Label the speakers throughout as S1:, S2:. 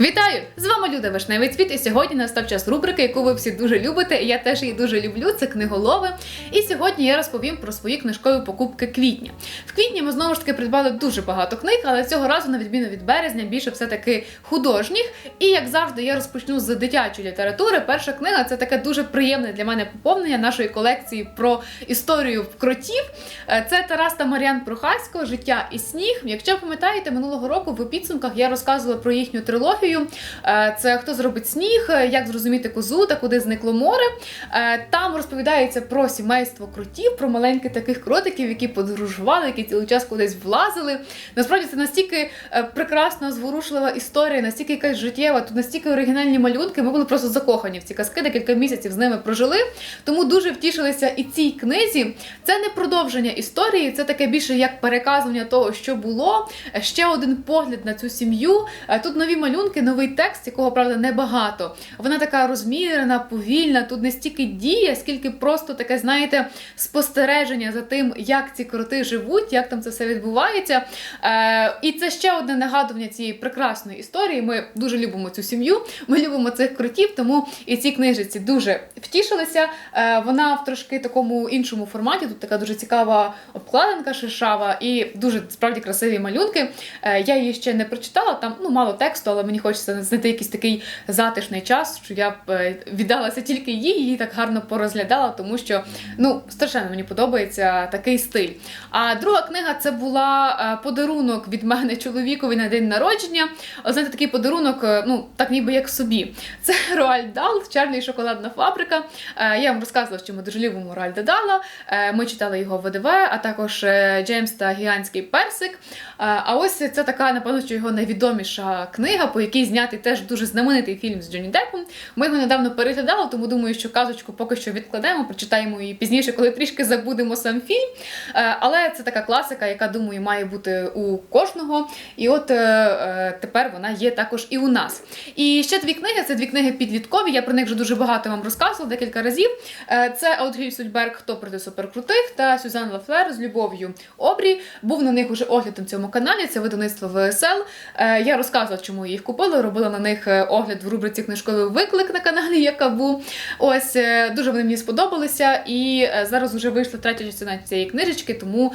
S1: Вітаю! З вами Люда Вишневий Цвіт, і сьогодні настав час рубрики, яку ви всі дуже любите. Я теж її дуже люблю. Це книголови. І сьогодні я розповім про свої книжкові покупки квітня. В квітні ми знову ж таки придбали дуже багато книг, але цього разу, на відміну від березня, більше все-таки художніх. І як завжди, я розпочну з дитячої літератури. Перша книга це таке дуже приємне для мене поповнення нашої колекції про історію кротів. Е, Це Тарас та Мар'ян Прохасько, Життя і сніг. Якщо пам'ятаєте, минулого року в підсумках я розказувала про їхню трилогію. Е, Це хто зробить сніг, як зрозуміти козу та куди зникло море. Е, Там розповідається про сімейство кротів, про маленьких таких кротиків, які подорожували, які цілий час кудись влазили. Насправді це настільки е, прекрасна, зворушлива історія, настільки якась життєва, тут настільки оригінальні малюнки. Ми були просто закохані в ці казки, декілька місяців з ними прожили. Тому дуже втішилися і цій книзі. Це не продовження історії, це таке більше як переказування того, що було. Ще один погляд на цю сім'ю. Тут нові малюнки, новий текст, якого правда небагато. Вона така розмірена, повільна. Тут не стільки діє, скільки просто таке, знаєте, спостереження за тим, як ці кроти живуть, як там це все відбувається. Е, і це ще одне нагадування цієї прекрасної історії. Ми дуже любимо цю сім'ю, ми любимо цих кротів, тому і ці книжиці дуже втішилися. Е, вона в трошки такому іншому форматі. Тут така дуже цікава обкладинка шишава і дуже справді красиві малюнки. Е, я її ще не прочитала, там ну мало тексту, але мені хочеться знайти якийсь такий затишний час, що я б е, віддалася тільки їй, її так гарно порозглядала, тому що ну страшенно мені подобається такий стиль. А друга книга це була е, подарунок від мене чоловікові на день народження. Знаєте, такий подарунок, е, ну так ніби як собі. Це Роальд Дал, Чарлі і шоколадна фабрика. Я вам розказувала, що ми дуже любимо Роальда Дала. Ми читали його ВДВ, а також Джеймс та Гігантський персик. А ось це така, напевно, що його найвідоміша книга, по якій знятий теж дуже знаменитий фільм з Джонні Деппом. Ми його недавно переглядали, тому думаю, що казочку поки що відкладемо, прочитаємо її пізніше, коли трішки забудемо сам фільм. Е, Але це така класика, яка думаю має бути у кожного. І от е, е, тепер вона є також і у нас. І ще дві книги це дві книги підліткові. Я про них вже дуже багато вам розказувала декілька разів. Це Аутгіль Сульберг, хто проти суперкрутих та Сюзан Лафлер з любов'ю Обрі. Був на них уже огляд на цьому каналі. Це видавництво ВСЛ. Я розказувала, чому я їх купила. Робила на них е, огляд в рубриці книжковий виклик на каналі Якабу. Ось е, дуже вони мені сподобалися. І е, зараз вже вийшла третя частина цієї книжечки, тому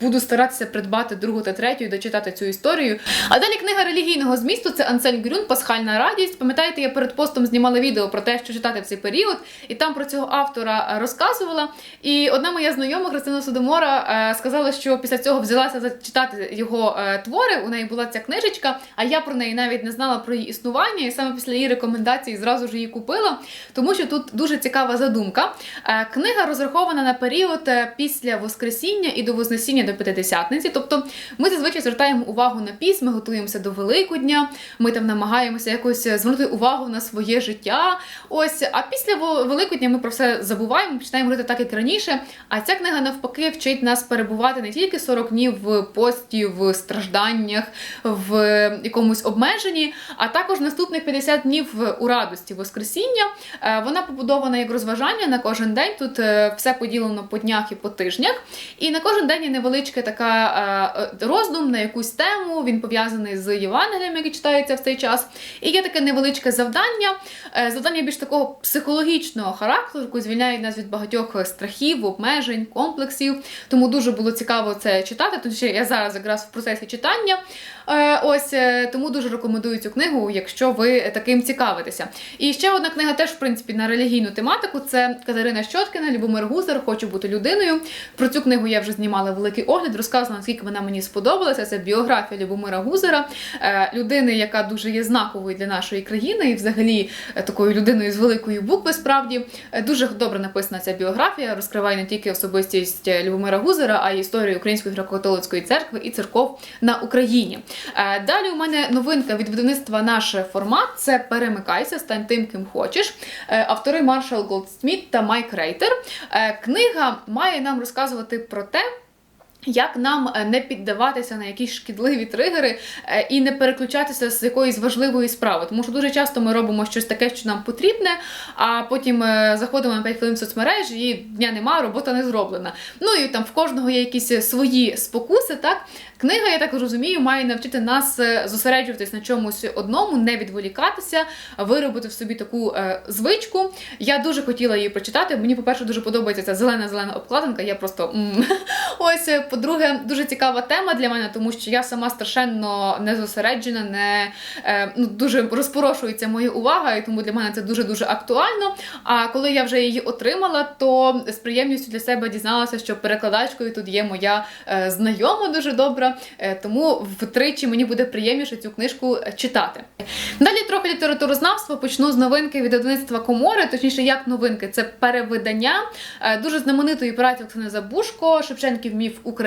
S1: буду старатися придбати другу та третю і дочитати цю історію. А далі книга релігійного змісту це Ансель Грюн, Пасхальна радість. Пам'ятаєте, я перед постом знімала відео про те, що читати в цей період, і там про цього автора розказувала. І одна моя знайома Христина Судомора сказала, що після цього взялася зачитати його твори. У неї була ця книжечка, а я про неї навіть не знала про її існування, і саме після її рекомендації зразу ж її купила, тому що тут дуже цікава задумка. Е, Книга розрахована на період е, після Воскресіння і до Вознесіння до П'ятидесятниці. Тобто ми зазвичай звертаємо увагу на піс, ми готуємося до Великодня, ми там намагаємося якось е, звернути увагу на своє життя. Ось, а після Великодня ми про все забуваємо, починаємо говорити так, як раніше. А ця книга навпаки вчить нас перебувати не тільки 40 днів в пості, в стражданнях, в якомусь обмеженні, а також наступних 50 днів у радості Воскресіння. Е, Вона побудована як розважання на кожен день. Тут е, все поділено по днях і по тижнях. І на кожен день є невеличка така е, роздум на якусь тему. Він пов'язаний з Євангелієм, яке читається в цей час. І є таке невеличке завдання. Завдання більш такого психологічного характеру, яке звільняє нас від багатьох страхів, обмежень, комплексів. Тому дуже було цікаво це читати. Тому що я зараз якраз в процесі читання. Е, Ось е, тому дуже рекомендую цю книгу, якщо ви таким цікавитеся. І ще одна книга теж, в принципі, на релігійну тематику. Це Катерина Щоткіна, Любомир Гузар, Хочу бути людиною. Про цю книгу я вже знімала великий огляд, розказувала, наскільки вона мені сподобалася. Це біографія Любомира Гузара, е, людини, яка дуже є знаковою для нашої країни, і взагалі такою людиною з великої букви. Справді дуже добре написана ця біографія. Розкриває не тільки особистість Любомира Гузара, а й історію Української греко-католицької церкви і церков на Україні. Е, Далі у мене новинка від видавництва наш формат. Це перемикайся, стань тим, ким хочеш. Е, Автори Маршал Голдсміт та Майк Рейтер. Е, Книга має нам розказувати про те. Як нам е, не піддаватися на якісь шкідливі тригери е, і не переключатися з якоїсь важливої справи, тому що дуже часто ми робимо щось таке, що нам потрібне, а потім е, заходимо на 5 хвилин в соцмережі, і дня немає, робота не зроблена. Ну і там в кожного є якісь свої спокуси. Так книга, я так розумію, має навчити нас зосереджуватись на чомусь одному, не відволікатися, виробити в собі таку звичку. Я дуже хотіла її прочитати. Мені, по-перше, дуже подобається ця зелена зелена обкладинка. Я просто ось. По-друге, дуже цікава тема для мене, тому що я сама страшенно не зосереджена, не е, ну, дуже розпорошується моя увага, і тому для мене це дуже дуже актуально. А коли я вже її отримала, то з приємністю для себе дізналася, що перекладачкою тут є моя е, знайома дуже добра. Е, тому втричі мені буде приємніше цю книжку читати. Далі трохи літературознавства почну з новинки від видавництва Комори, точніше, як новинки, це перевидання дуже знаменитої праці Оксани Забушко Шевченків міф України.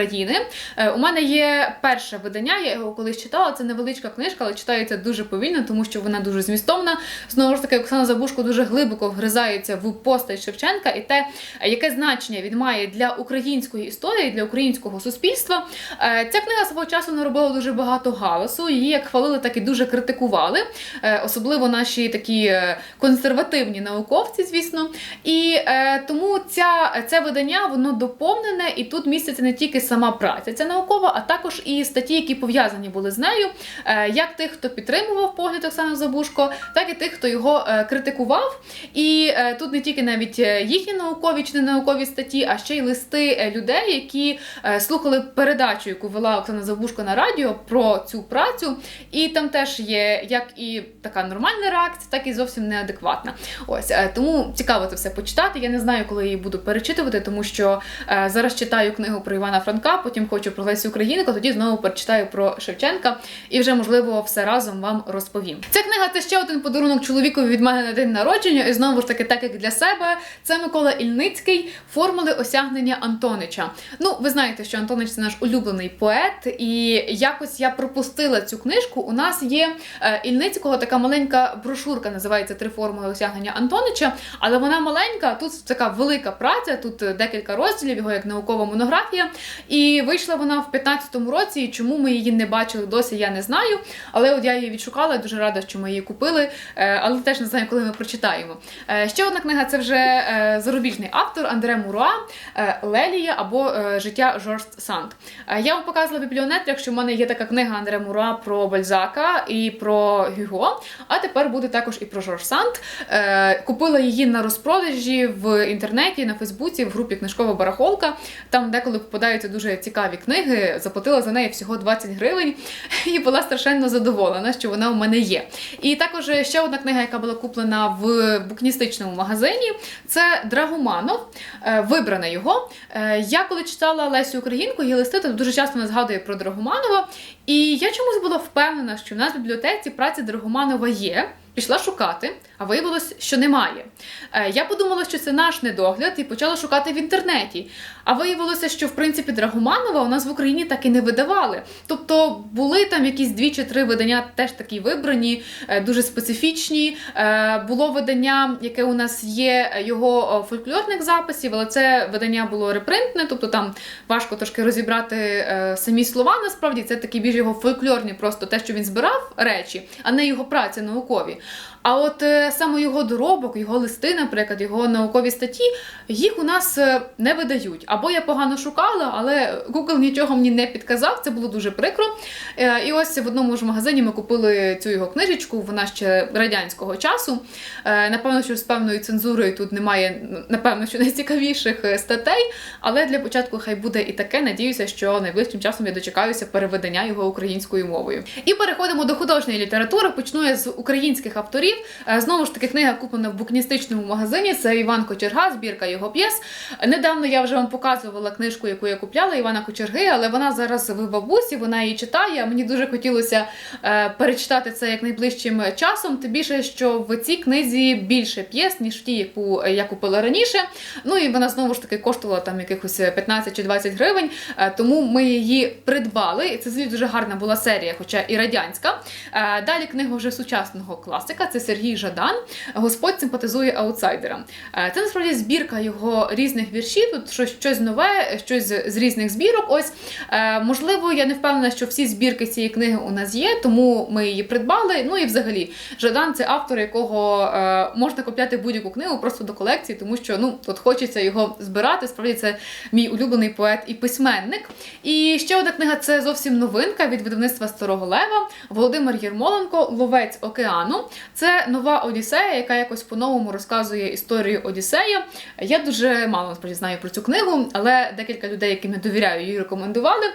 S1: Е, У мене є перше видання, я його колись читала. Це невеличка книжка, але читається дуже повільно, тому що вона дуже змістовна. Знову ж таки, Оксана Забушко дуже глибоко вгризається в постать Шевченка і те, яке значення він має для української історії, для українського суспільства. Е, Ця книга свого часу наробила дуже багато галасу. Її як хвалили, так і дуже критикували. Е, Особливо наші такі консервативні науковці, звісно. І тому ця, це видання воно доповнене, і тут міститься не тільки сама праця, ця наукова, а також і статті, які пов'язані були з нею, е, як тих, хто підтримував погляд Оксани Забушко, так і тих, хто його е, критикував. І е, тут не тільки навіть їхні наукові чи не наукові статті, а ще й листи людей, які слухали передачу, яку вела Оксана Забушко на радіо про цю працю. І там теж є як і така нормальна реакція, так і зовсім неадекватна. Ось тому цікаво це все почитати. Я не знаю, коли її буду перечитувати, тому що зараз читаю книгу про Івана Франка, потім хочу про Лесю Українку, тоді знову перечитаю про Шевченка і вже можливо все разом вам розповім. Ця книга це ще один подарунок чоловікові від мене на день народження, і знову ж таки, так як для себе, це Микола Ільницький, формули осягнення Антонича. Ну, ви знаєте, що Антонич це наш улюблений поет, і якось я пропустила цю книжку. У нас є е, Ільницького така маленька брошурка, називається Три формули осягнення Антонича. Але вона маленька, тут така велика праця, тут декілька розділів, його як наукова монографія. І вийшла вона в 15-му році. І чому ми її не бачили досі, я не знаю. Але от я її відшукала, дуже рада, що ми її купили, е, але теж не знаю, коли ми прочитаємо. Е, Ще одна книга це вже е, зарубіжний автор Андре Муруа Лелія або Життя Жорст Санд. Я вам показувала в бібліонетрах, що в мене є така книга Андре Муруа про Бальзака і про Гюго. А тепер буде також і про Жорж Санд. Купила її на розпродажі в інтернеті, на Фейсбуці, в групі Книжкова барахолка. Там деколи попадаються дуже цікаві книги. Заплатила за неї всього 20 гривень і була страшенно задоволена, що вона у мене є. І також ще одна книга, яка була куплена в букністичному магазині, це Драгуманов. Е, Вибране його. Е, Я коли читала Лесю Українку, її листи, то дуже часто не згадує про Драгоманова. І я чомусь була впевнена, що в нас в бібліотеці праці Драгоманова є. Пішла шукати, а виявилось, що немає. Е, Я подумала, що це наш недогляд, і почала шукати в інтернеті. А виявилося, що в принципі Драгоманова у нас в Україні так і не видавали. Тобто були там якісь дві чи три видання, теж такі вибрані, е, дуже специфічні. Е, Було видання, яке у нас є його фольклорних записів, але це видання було репринтне, тобто там важко трошки розібрати самі слова. Насправді це такі більш його фольклорні, просто те, що він збирав речі, а не його праці наукові. А от е, саме його доробок, його листи, наприклад, його наукові статті, їх у нас е, не видають. Або я погано шукала, але Google нічого мені не підказав, це було дуже прикро. Е, І ось в одному ж магазині ми купили цю його книжечку, вона ще радянського часу. Напевно, що з певною цензурою тут немає, напевно, що найцікавіших статей, але для початку хай буде і таке. Надіюся, що найближчим часом я дочекаюся переведення його українською мовою. І переходимо до художньої літератури. Почну я з українських авторів. Е, Знову ж таки, книга куплена в букіністичному магазині. Це Іван Кочерга, збірка його п'єс. Недавно я вже вам показувала книжку, яку я купляла Івана Кочерги, але вона зараз в бабусі, вона її читає. Мені дуже хотілося е, перечитати це як найближчим часом. Тим більше, що в цій книзі більше п'єс, ніж в тій, яку я купила раніше. Ну і вона знову ж таки коштувала там якихось 15 чи 20 гривень, е, тому ми її придбали. І це дуже гарна була серія, хоча і радянська. Далі книга вже сучасного класика. Це Сергій Жадан. Господь симпатизує аутсайдерам. Е, Це насправді збірка його різних віршів. Тут щось, нове, щось з з різних збірок. Ось е, можливо, я не впевнена, що всі збірки цієї книги у нас є, тому ми її придбали. Ну і взагалі, Жадан це автор, якого е, можна купляти будь-яку книгу просто до колекції, тому що ну от хочеться його збирати. Справді це мій улюблений поет і письменник. І ще одна книга це зовсім новинка від видавництва Старого Лева. Володимир Єрмоленко Ловець океану. Це нова Одіссея, яка якось по-новому розказує історію Одіссея. Я дуже мало насправді знаю про цю книгу, але декілька людей, яким я довіряю, її рекомендували.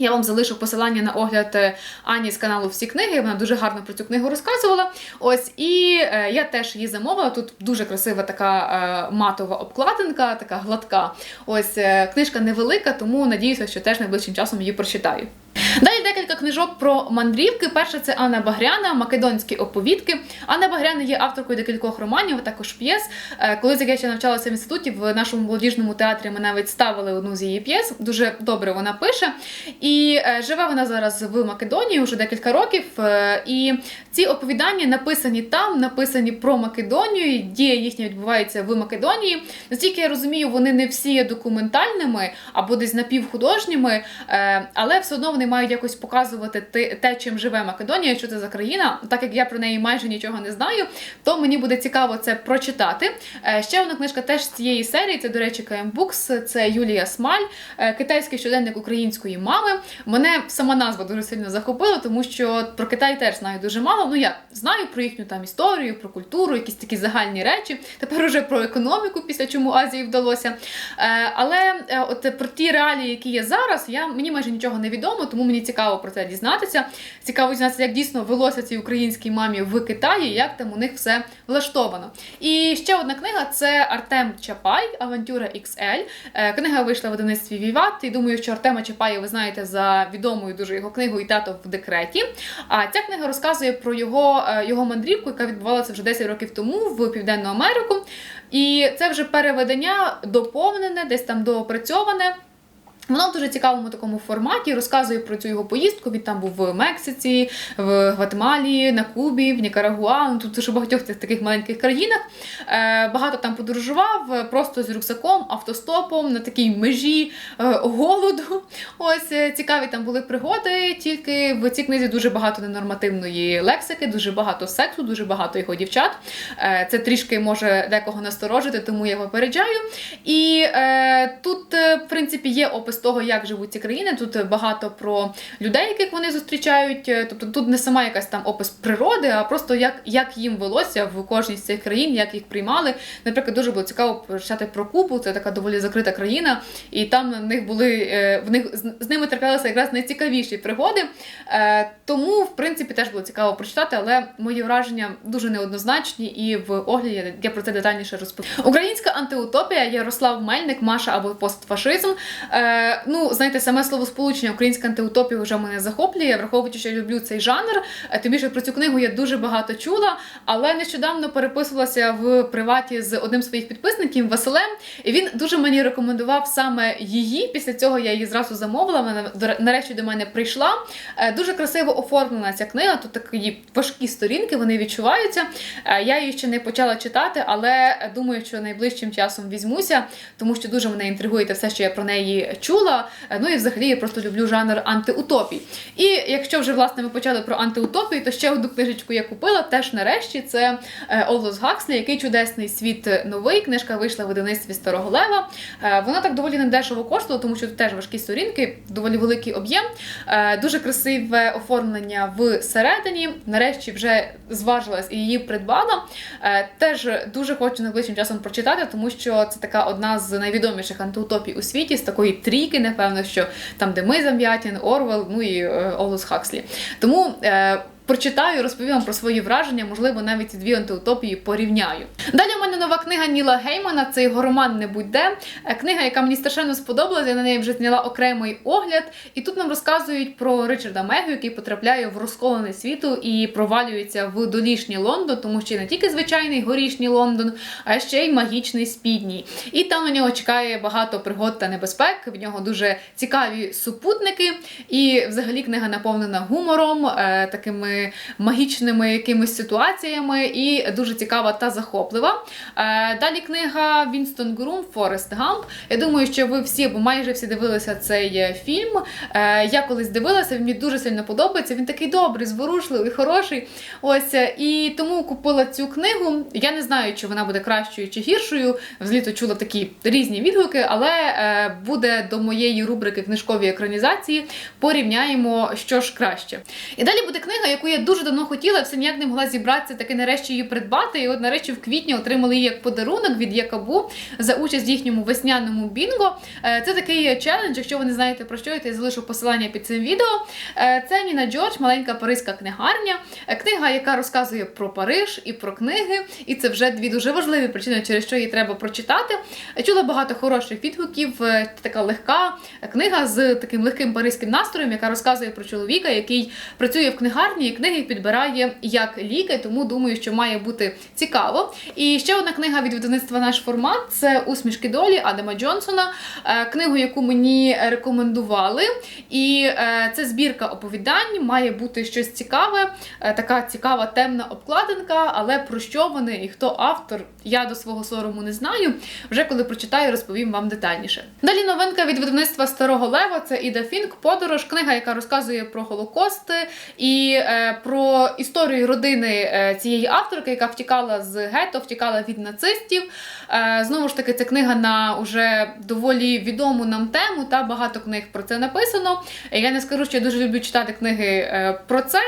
S1: Я вам залишу посилання на огляд е, Ані з каналу Всі книги. Вона дуже гарно про цю книгу розказувала. Ось і е, я теж її замовила. Тут дуже красива така е, матова обкладинка, така гладка. Ось е, книжка невелика, тому надіюся, що теж найближчим часом її прочитаю. Далі декілька книжок про мандрівки. Перша це Анна Багряна, Македонські оповідки. Анна Багряна є авторкою декількох романів, а також п'єс. Е, Коли я ще навчалася в інституті, в нашому молодіжному театрі ми навіть ставили одну з її п'єс. Дуже добре вона пише. І е, живе вона зараз в Македонії вже декілька років. Е, І ці оповідання написані там, написані про Македонію. Дія їхня відбувається в Македонії. Наскільки я розумію, вони не всі є документальними або десь напівхудожніми, але все одно вони мають якось показувати те, чим живе Македонія, що це за країна. Так як я про неї майже нічого не знаю, то мені буде цікаво це прочитати. Е, Ще одна книжка теж з цієї серії. Це, до речі, КМ Букс, це Юлія Смаль, е, китайський щоденник української мами. Мене сама назва дуже сильно захопила, тому що про Китай теж знаю дуже мало. Ну я знаю про їхню там історію, про культуру, якісь такі загальні речі. Тепер уже про економіку, після чому Азії вдалося. Е, Але от про ті реалії, які є зараз, я мені майже нічого не відомо, тому мені цікаво про це дізнатися. Цікаво дізнатися, як дійсно велося цій українській мамі в Китаї, як там у них все влаштовано. І ще одна книга це Артем Чапай, Авантюра XL. Е, Книга вийшла в видавництві Віват. І думаю, що Артема Чапая ви знаєте за відомою дуже його книгою Тато в декреті. А ця книга розказує про його, е, його мандрівку, яка відбувалася вже 10 років тому в Південну Америку. І це вже переведення доповнене, десь там доопрацьоване. Воно в дуже цікавому такому форматі розказує про цю його поїздку. Він там був в Мексиці, в Гватемалі, на Кубі, в Нікарагуа. Ну, тут дуже багатьох цих таких маленьких країнах. Е, багато там подорожував е, просто з рюкзаком, автостопом на такій межі е, голоду. Ось цікаві там були пригоди. Тільки в цій книзі дуже багато ненормативної лексики, дуже багато сексу, дуже багато його дівчат. Це трішки може декого насторожити, тому я попереджаю. І тут, в принципі, є опис того, як живуть ці країни. Тут багато про людей, яких вони зустрічають. Е, Тобто тут не сама якась там опис природи, а просто як, як їм велося в кожній з цих країн, як їх приймали. Наприклад, дуже було цікаво почитати про Кубу. Це така доволі закрита країна, і там на них були е, в них з- з ними траплялися якраз найцікавіші пригоди. Е, Тому, в принципі, теж було цікаво прочитати, але мої враження дуже неоднозначні, і в огляді я про це детальніше розповім. Українська антиутопія Ярослав Мельник, Маша або постфашизм. Ну, знаєте, саме слово сполучення українська антиутопія вже мене захоплює, враховуючи, що я люблю цей жанр. Е, Тим більше про цю книгу я дуже багато чула, але нещодавно переписувалася в приваті з одним з своїх підписників Василем, і він дуже мені рекомендував саме її. Після цього я її зразу замовила. Вона нарешті до мене прийшла. Е, Дуже красиво оформлена ця книга. Тут такі важкі сторінки, вони відчуваються. Е, Я її ще не почала читати, але думаю, що найближчим часом візьмуся, тому що дуже мене інтригує те все, що я про неї чула. Е, Ну і взагалі я просто люблю жанр антиутопій. І якщо вже власне ми почали про антиутопію, то ще одну книжечку я купила теж нарешті. Це е, Олдос Гакслі, який чудесний світ новий. Книжка вийшла в видавництві Старого Лева. Е, Вона так доволі недешево коштувала, тому що тут теж важкі сторінки, доволі великий об'єм, Е, дуже красиве оформлення всередині. Нарешті вже зважилась і її придбала. Е, Теж дуже хочу найближчим часом прочитати, тому що це така одна з найвідоміших антиутопій у світі, з такої трійки, напевно, що там, де ми Зам'ятін, Орвел, ну і е, Олус Хакслі. Тому. Прочитаю, розповім про свої враження, можливо, навіть дві антиутопії порівняю. Далі у мене нова книга Ніла Геймана, це його роман Не будь-де. Е, Книга, яка мені страшенно сподобалася, я на неї вже зняла окремий огляд. І тут нам розказують про Ричарда Мегу, який потрапляє в розколений світу і провалюється в долішній Лондон, тому що не тільки звичайний горішній Лондон, а ще й магічний спідній. І там на нього чекає багато пригод та небезпек. В нього дуже цікаві супутники. І взагалі книга наповнена гумором, е, такими магічними якимись ситуаціями, і дуже цікава та захоплива. Е, Далі книга Вінстон Грум Форест Гамп. Я думаю, що ви всі або майже всі дивилися цей е, фільм. Е, Я колись дивилася, він мені дуже сильно подобається. Він такий добрий, зворушливий, хороший. Ось і тому купила цю книгу. Я не знаю, чи вона буде кращою чи гіршою. Взліто чула такі різні відгуки, але буде до моєї рубрики книжкові екранізації. Порівняємо, що ж краще. І далі буде книга, яку я дуже давно хотіла, все ніяк не могла зібратися, таки нарешті її придбати. І от нарешті в квітні отримали її як подарунок від Якабу за участь в їхньому весняному бінго. Е, Це такий челендж. Якщо ви не знаєте про що, я залишу посилання під цим відео. Е, Це Ніна Джордж, маленька паризька книгарня. Е, Книга, яка розказує про Париж і про книги. І це вже дві дуже важливі причини, через що її треба прочитати. Чула багато хороших відгуків. Така легка книга з таким легким паризьким настроєм, яка розказує про чоловіка, який працює в книгарні і книги підбирає як ліки, тому думаю, що має бути цікаво. І ще одна книга від видавництва наш формат це усмішки долі Адама Джонсона, е, книгу, яку мені рекомендували. І е, це збірка оповідань, має бути щось цікаве, е, така цікава темна обкладинка, але про що вони і хто автор, я до свого сорому не знаю. Вже коли прочитаю, розповім вам детальніше. Далі новинка від видавництва Старого Лева це Іда Фінк, подорож, книга, яка розказує про Голокост і про історію родини е, цієї авторки, яка втікала з гетто, втікала від нацистів. Е, знову ж таки, це книга на уже доволі відому нам тему, та багато книг про це написано. Я не скажу, що я дуже люблю читати книги е, про це,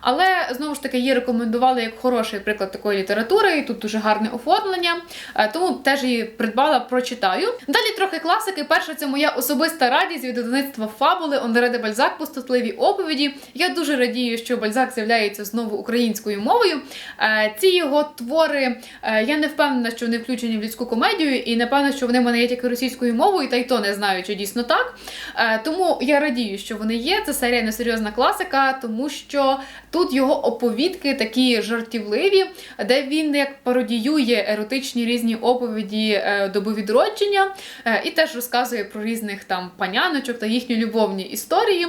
S1: але знову ж таки її рекомендували як хороший приклад такої літератури, і тут дуже гарне оформлення. Е, тому теж її придбала, прочитаю. Далі трохи класики. Перша це моя особиста радість від видавництва Фабули Ондере де Бальзак пустотливі оповіді. Я дуже радію, що Бальзак з'являється знову українською мовою. Е, Ці його твори е, я не впевнена, що вони включені в людську комедію, і напевно, що вони в мене є тільки російською мовою, та й то не знаю, чи дійсно так. Е, Тому я радію, що вони є. Це серія несерйозна класика, тому що тут його оповідки такі жартівливі, де він як пародіює еротичні різні оповіді доби відродження, і теж розказує про різних там паняночок та їхні любовні історії.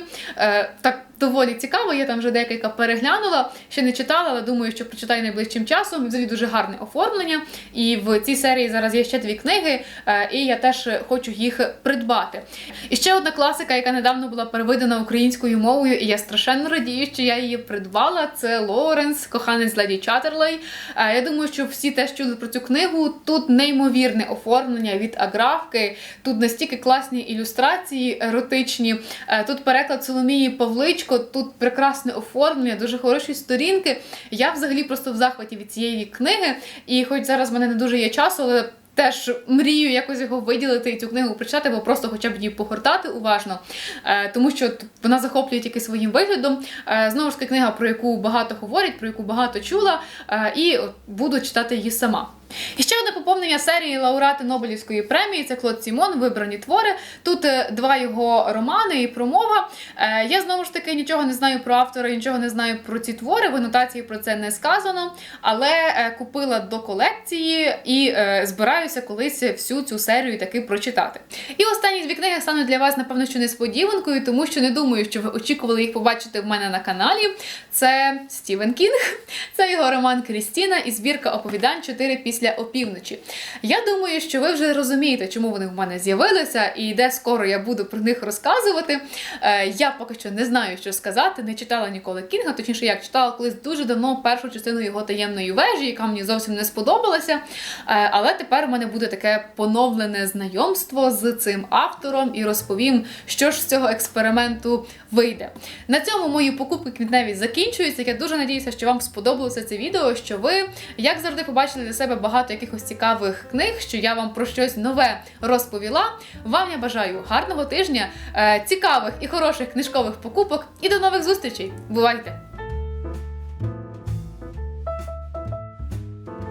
S1: Так доволі цікаво, я там вже декілька переглянула, ще не читала, але думаю, що прочитаю найближчим часом. Взагалі дуже гарне оформлення. І в цій серії зараз є ще дві книги, е, і я теж хочу їх придбати. І ще одна класика, яка недавно була переведена українською мовою, і я страшенно радію, що я її придбала. Це Лоуренс, коханець Леді Чатерлей. Е, Я думаю, що всі теж чули про цю книгу. Тут неймовірне оформлення від аграфки, тут настільки класні ілюстрації еротичні. Е, Тут переклад Соломії Павличко, тут прекрасне оформлення, дуже хороші сторінки. Я взагалі просто в захваті від цієї книги. І хоч зараз в мене не дуже є часу, але теж мрію якось його виділити і цю книгу прочитати, або просто хоча б її погортати уважно, Е, тому що вона захоплює тільки своїм виглядом. Е, Знову ж таки, книга, про яку багато говорять, про яку багато чула, е, і буду читати її сама. І ще одне поповнення серії лауреати Нобелівської премії це Клод Сімон, вибрані твори. Тут е, два його романи і промова. Е, Я знову ж таки нічого не знаю про автора, нічого не знаю про ці твори. В анотації про це не сказано. Але е, купила до колекції і збираюся колись всю цю серію таки прочитати. І останні дві книги стануть для вас, напевно, що несподіванкою, тому що не думаю, що ви очікували їх побачити в мене на каналі. Це Стівен Кінг, це його роман Крістіна і збірка оповідань «Чотири після опівночі. Я думаю, що ви вже розумієте, чому вони в мене з'явилися, і де скоро я буду про них розказувати. Е, Я поки що не знаю, що сказати, не читала ніколи Кінга, точніше, як читала колись дуже давно першу частину його таємної вежі, яка мені зовсім не сподобалася. Е, Але тепер у мене буде таке поновлене знайомство з цим автором і розповім, що ж з цього експерименту вийде. На цьому мої покупки квітневі закінчуються. Я дуже надіюся, що вам сподобалося це відео, що ви, як завжди, побачили для себе багато якихось цікавих книг, що я вам про щось нове розповіла. Вам я бажаю гарного тижня, е, цікавих і хороших книжкових покупок і до нових зустрічей. Бувайте!